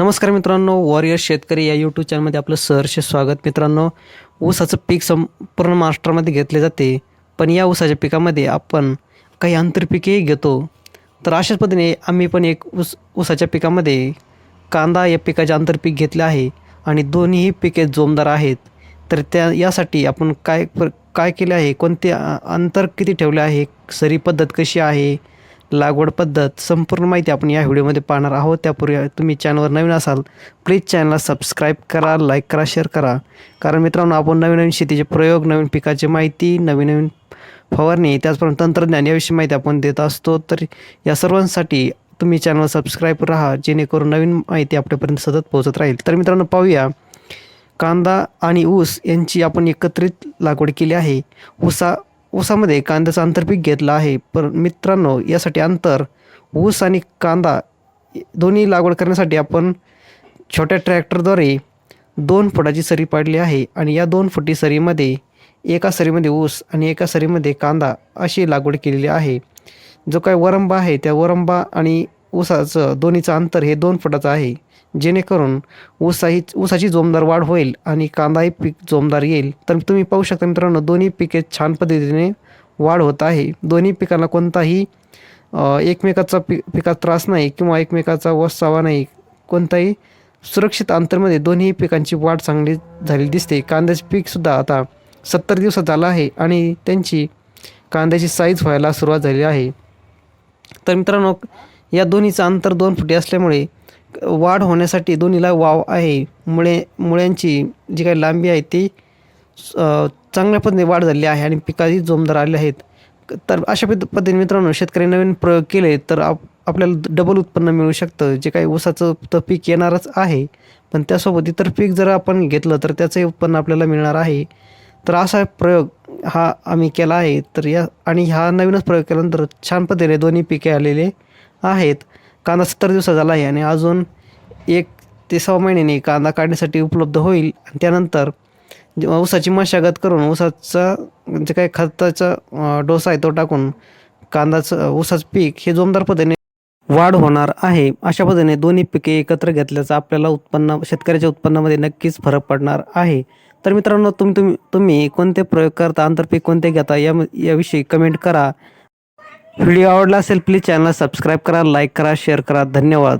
नमस्कार मित्रांनो वॉरियर शेतकरी या यूट्यूब चॅनलमध्ये आपलं सहर्ष स्वागत. मित्रांनो ऊसाचं पीक संपूर्ण महाराष्ट्रामध्ये घेतले जाते. पण या ऊसाच्या पिकामध्ये आपण काही आंतरपिकेही घेतो. तर अशाच पद्धतीने आम्ही पण एक ऊस ऊसाच्या पिकामध्ये कांदा या पिकाचे आंतरपीक घेतले आहे आणि दोन्हीही पिके जोमदार आहेत. तर त्या यासाठी आपण काय प्र काय केले आहे? कोणते अ, अंतर किती ठेवले आहे? सरी पद्धत कशी आहे? लागवड पद्धत संपूर्ण माहिती आपण या व्हिडिओमध्ये पाहणार आहोत. त्यापूर्वी तुम्ही चॅनलवर नवीन असाल प्लीज चॅनलला सबस्क्राईब करा लाईक करा शेअर करा. कारण मित्रांनो आपण नवीन नवीन शेतीचे प्रयोग नवीन पिकाची माहिती नवीन नवीन फवारणी त्याचप्रमाणे तंत्रज्ञान याविषयी माहिती आपण देत असतो. तर या सर्वांसाठी तुम्ही चॅनल सबस्क्राईब राहा जेणेकरून नवीन माहिती आपल्यापर्यंत सतत पोहोचत राहील. तर मित्रांनो पाहूया. कांदा आणि ऊस यांची आपण एकत्रित लागवड केली आहे. ऊसा ऊसामध्ये कांद्याचं आंतरपीक घेतलं आहे. पण मित्रांनो यासाठी अंतर ऊस आणि कांदा दोन्ही लागवड करण्यासाठी आपण छोट्या ट्रॅक्टरद्वारे दोन फुटाची सरी पाडली आहे आणि या दोन फुटी सरीमध्ये एका सरीमध्ये ऊस आणि एका सरीमध्ये कांदा अशी लागवड केलेली आहे. जो काय वरंबा आहे त्या वरंबा आणि ऊसाचं दोन्हीचं अंतर हे दोन फुटाचं आहे. जेणेकरून ऊसाही ऊसाची जोमदार वाढ होईल आणि कांदाही पीक जोमदार येईल. तर तुम्ही पाहू शकता मित्रांनो दोन्ही पिके छान पद्धतीने वाढ होत आहे. दोन्ही पिकांना कोणताही एकमेकाचा पि पिकात त्रास नाही किंवा एकमेकाचा वसावा नाही. कोणताही सुरक्षित अंतरमध्ये दोन्ही पिकांची वाढ चांगली झालेली दिसते. कांद्याचे पीकसुद्धा आता सत्तर दिवसात झालं आहे आणि त्यांची कांद्याची साईज व्हायला सुरुवात झाली आहे. तर मित्रांनो या दोन्हीचं अंतर दोन फुटे असल्यामुळे वाढ होण्यासाठी दोन्हीला वाव आहे. मुळे मुळ्यांची जी काही लांबी आहे ती चांगल्या पद्धतीने वाढ झाली आहे आणि पिकाही जोमदार आले आहेत. तर अशा पद्धतीने मित्रांनो शेतकरी नवीन प्रयोग केले तर आप आपल्याला डबल उत्पन्न मिळू शकतं. जे काही ऊसाचं तर पीक येणारच आहे पण त्यासोबत इतर पीक जर आपण घेतलं तर त्याचंही उत्पन्न आपल्याला मिळणार आहे. तर असा प्रयोग हा आम्ही केला आहे. तर या आणि हा नवीनच प्रयोग केल्यानंतर छान पद्धतीने दोन्ही पिके आलेले आहेत. कांदा सत्तर दिवसा झाला आहे आणि अजून एक ते सहा महिन्याने कांदा काढण्यासाठी उपलब्ध होईल. आणि त्यानंतर जेव्हा ऊसाची मशागत करून ऊसाचा म्हणजे काही खताचा डोसा आहे तो टाकून कांदाचं ऊसाचं पीक हे जोमदार पद्धतीने वाढ होणार आहे. अशा पद्धतीने दोन्ही पिके एकत्र घेतल्याचा आपल्याला उत्पन्न शेतकऱ्याच्या उत्पन्नामध्ये नक्कीच फरक पडणार आहे. तर मित्रांनो तुम्ही तुम्ही तुम्ही कोणते प्रयोग करता आंतरपीक कोणते घेता या याविषयी कमेंट करा. व्हिडिओ आवडला असेल प्लीज चॅनलला सबस्क्राईब करा लाईक करा शेअर करा. धन्यवाद.